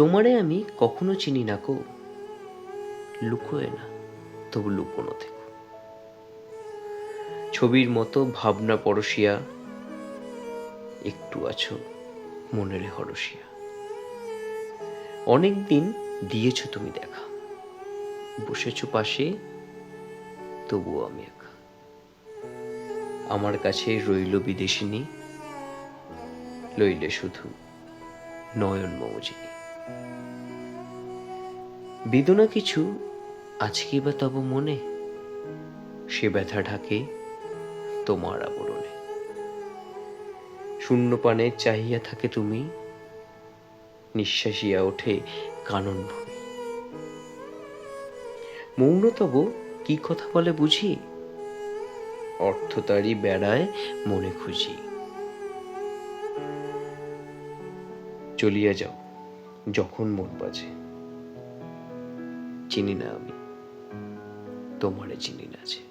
তোমারে আমি কখনো চিনি না কো লুকোয় না, তবু লুকোনো থেকো ছবির মতো ভাবনা পরশিয়া একটু আছো মনের হরসিয়া অনেক দিন দিয়েছ তুমি দেখা। বসেছো পাশে, তবুও আমি একা। আমার কাছে রইল বিদেশিনী, লইলে শুধু নয়ন মৌজিনী বেদনা কিছু আজকে বা তব মনে? সে ব্যথা ঢাকে তোমার আবরণে। শূন্য পানে চাহিয়া থাকে তুমি, নিঃশ্বাসিয়া ওঠে কানন ভূমি। মৌন তব কি কথা বলে বুঝি? অর্থ তারই বেড়ায় মনে খুঁজি। চলিয়া যাও। যখন মন বাজে। চিনি না আমি। তোমারে চিনি না যে।